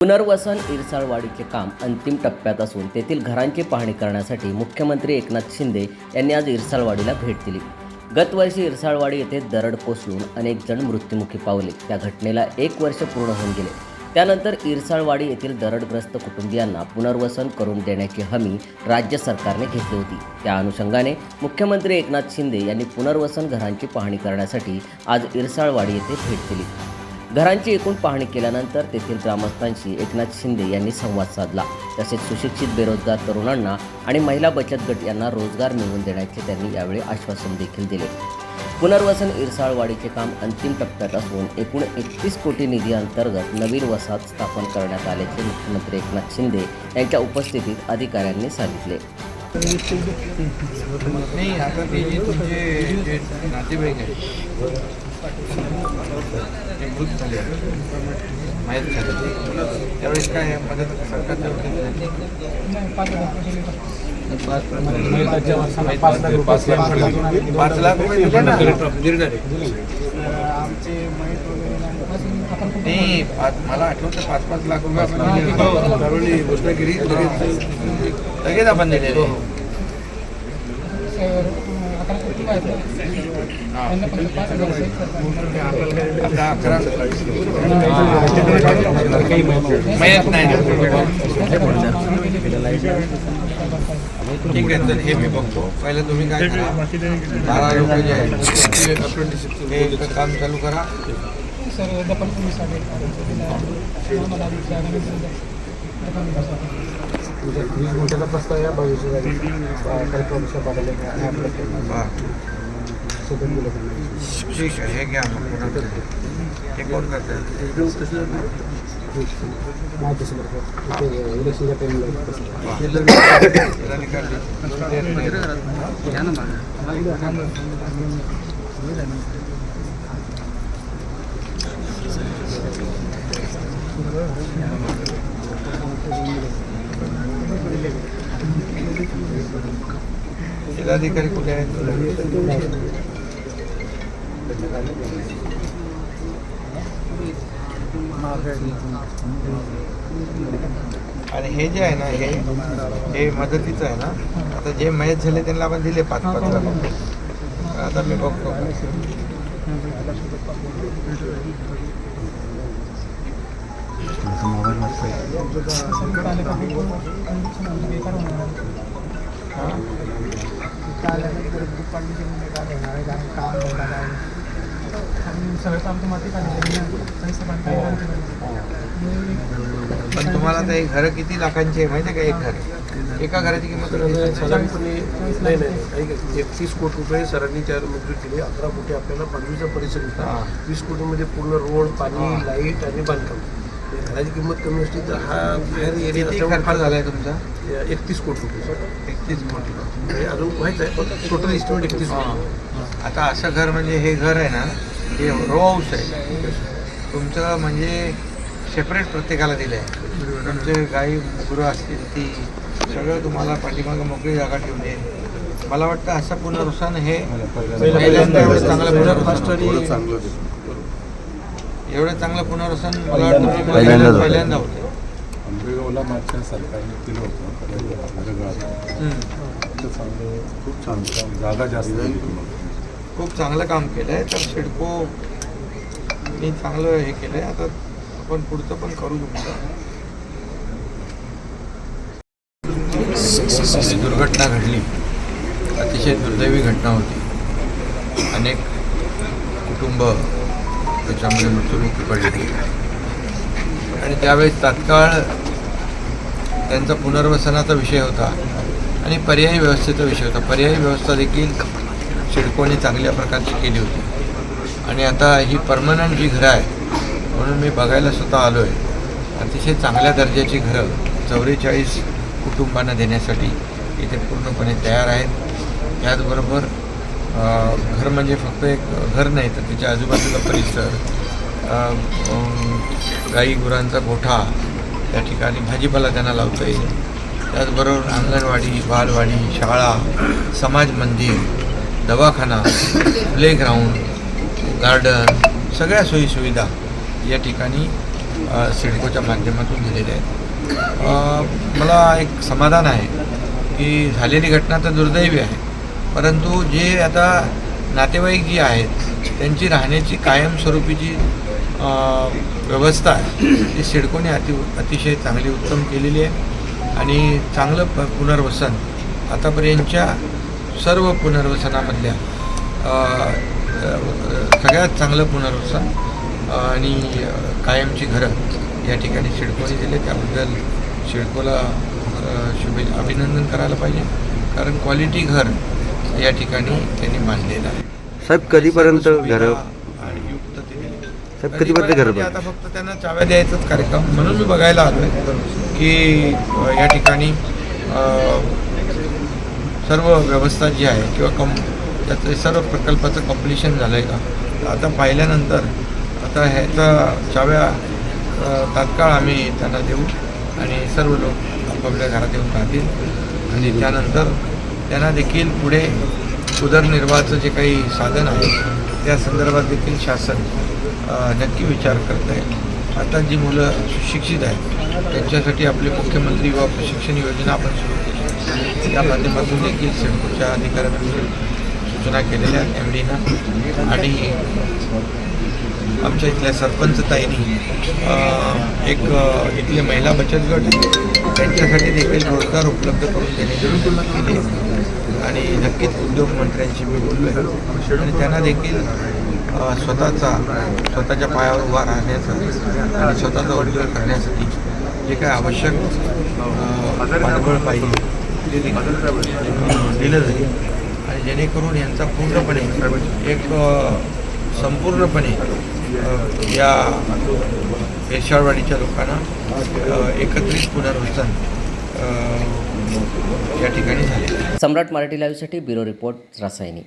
पुनर्वसन इरसाळवाडीचे काम अंतिम टप्प्यात असून तेथील घरांची पाहणी करण्यासाठी मुख्यमंत्री एकनाथ शिंदे यांनी आज इरसाळवाडीला भेट दिली. गतवर्षी इरसाळवाडी येथे दरड कोसळून अनेक जण मृत्युमुखी पावले. त्या घटनेला एक वर्ष पूर्ण होऊन गेले. त्यानंतर इरसाळवाडी येथील दरडग्रस्त कुटुंबियांना पुनर्वसन करून देण्याची हमी राज्य सरकारने घेतली होती. त्या अनुषंगाने मुख्यमंत्री एकनाथ शिंदे यांनी पुनर्वसन घरांची पाहणी करण्यासाठी आज इरसाळवाडी येथे भेट दिली. घरांची एकूण पाहणी केल्यानंतर तेथील ग्रामस्थांशी एकनाथ शिंदे यांनी संवाद साधला. तसेच सुशिक्षित बेरोजगार तरुणांना आणि महिला बचत गट यांना रोजगार मिळवून देण्याचे त्यांनी यावेळी आश्वासन देखील दिले. पुनर्वसन इरसाळवाडीचे काम अंतिम टप्प्यात असून एकूण एकतीस कोटी निधी अंतर्गत नवीन वसाहत स्थापन करण्यात आल्याचे मुख्यमंत्री एकनाथ शिंदे यांच्या उपस्थितीत अधिकाऱ्यांनी सांगितले. नाही आता ते जे तुमचे जे नातेवाईक आहेत ते मृत झाले माहीत झाले त्यावेळेस काय मदत सरकार पाच लाख रुपये दिले पाच मला आठवतं पाच पाच लाख रुपये घोषणा केली लगेच आपण दिलेले. आता अकरा मयत नाही. ठीक आहे तर हे मी बघतो. पहिलं तुम्ही काय करा बारा लोक जे आहेत हे काम चालू करा. वीस गुंठ्याचा प्रस्ताव या भविष्यासाठी कार्यक्रमाच्या पाठवले वा सोबत दिलं त्यांना. ठीक आहे हे घ्या मग पुन्हा. हे। कोण करतं माहिती सगळं ते इलेक्शनच्या टाईमला तसं. जिल्हाधिकारी कुठे आहेत? आणि हे जे आहे ना हे हे मदतीचं आहे ना आता जे मयत झाले त्यांना आपण दिले पाच पाच लाख आता मी बघतो. पण तुम्हाला हे घरं किती लाखांची आहे माहिती आहे का? एक घर. एका घराची किंमत? साधारणपणे नाही नाही एकतीस कोटी रुपये सरांनी त्यावर मंजूर केले. अकरा कोटी आपल्याला पदवीचा परिसर. होता. वीस कोटीमध्ये पूर्ण रोड पाणी. लाइट आणि बांधकाम. घराची किंमत कमी असली तर हा बाहेर एरिया किती खर्च झालाय तुमचा? एकतीस कोटी रुपये एकतीस कोटी. म्हणजे अजून माहीत आहे पण टोटल इस्टिमेट एकतीस हा. कोटी. आता असं घर म्हणजे हे घर आहे ना हे रो हाऊस आहे. तुमचं म्हणजे सेपरेट प्रत्येकाला दिलं आहे तुमचे गाई गुरं असतील ती सगळं तुम्हाला पाठीमागं मोकळी जागा ठेवली आहे मला वाटतं असं पुनर्वसन हे पहिल्यांदा चांगलं पुनर्वसन. एवढं चांगलं पुनर्वसन मला वाटतं पहिल्यांदा पहिल्यांदा होतं. आंबेगावला मागच्या सरकारने केलं होतं नगरगावात. हम्म. तर चांगलं खूप छान काम जागा जास्त. खूप चांगलं काम केलं आहे तर सिडको मी चांगलं हे केलं आहे आता आपण पुढचं पण करू तुम्हाला. जी दुर्घटना घडली. अतिशय दुर्दैवी घटना होती. अनेक कुटुंब त्याच्यामध्ये मृत्युमुखी पडली आणि त्यावेळेस तात्काळ त्यांचा पुनर्वसनाचा विषय होता आणि पर्यायी व्यवस्थेचा विषय होता. पर्यायी व्यवस्था देखील सिडकोने चांगल्या प्रकारची केली होती. आणि आता ही परमनंट जी घरं आहे म्हणून मी बघायला स्वतः आलो आहे अतिशय चांगल्या दर्जाची घरं चौवेचाळीस कुटुंबांना देण्यासाठी इथे पूर्णपणे तयार आहेत. त्याचबरोबर घर म्हणजे फक्त एक घर नाही तर त्याच्या आजूबाजूचा परिसर गाई गुरांचा गोठा त्या ठिकाणी भाजीपाला त्यांना लावता येईल त्याचबरोबर अंगणवाडी बालवाडी शाळा समाज मंदिर दवाखाना प्लेग्राऊंड गार्डन सगळ्या सोयीसुविधा या ठिकाणी सिडकोच्या माध्यमातून दिलेल्या आहेत. मला एक समाधान आहे की झालेली घटना तर दुर्दैवी आहे. परंतु जे आता नातेवाईक जी आहेत त्यांची राहण्याची कायमस्वरूपीची व्यवस्था आहे. ती सिडकोने अति अतिशय चांगली उत्तम केलेली आहे आणि चांगलं प पुनर्वसन आतापर्यंतच्या सर्व पुनर्वसनामधल्या सगळ्यात चांगलं पुनर्वसन आणि कायमची घरं या ठिकाणी शिडकोने दिले. त्याबद्दल शिडकोला शुभे अभिनंदन करायला पाहिजे. कारण क्वालिटी घर या ठिकाणी त्यांनी बांधलेलं आहे. साहेब कधीपर्यंत घरं. साहेब कधीपर्यंत घरं आता फक्त त्यांना चाव्या द्यायचाच कार्यक्रम म्हणून मी बघायला आलोय की अ, या ठिकाणी सर्व व्यवस्था जी आहे किंवा कम त्याचं सर्व प्रकल्पाचं कम्प्लिशन झालं आहे का? आता पाहिल्यानंतर आता ह्याचा चाव्या तात्काळ आम्ही त्यांना देऊ आणि सर्व लोक आपापल्या घरात येऊन राहतील. आणि त्यानंतर त्यांना देखील पुढे उदरनिर्वाहाचं जे काही साधन आहे त्या संदर्भात देखील शासन नक्की विचार करत आहे. आता जी मुलं सुशिक्षित आहेत त्यांच्यासाठी आपले मुख्यमंत्री युवा प्रशिक्षण योजना आपण सुरू केली. त्या माध्यमातून देखील सिडकोच्या अधिकाऱ्यांना सूचना केलेल्या आहेत एम डीनं आणि आमच्या इथल्या सरपंच ताईनी एक इथले महिला बचत गट त्यांच्यासाठी देखील रोजगार उपलब्ध करून देणे केली आणि नक्कीच उद्योगमंत्र्यांशी मी बोललो आहे आणि त्यांना देखील स्वतःचा स्वतःच्या पायावर उभा राहण्यासाठी आणि स्वतःचा उद्योग करण्यासाठी जे काय आवश्यक अ, पाठबळ पाहिजे ते दिलं जाईल. आणि जेणेकरून यांचा पूर्णपणे एक संपूर्णपणे या पेशाळवाडीच्या लोकांना एकत्रित पुनर्वसन या ठिकाणी झाले. सम्राट मराठी लाईव्हसाठी ब्युरो रिपोर्ट रासायनिक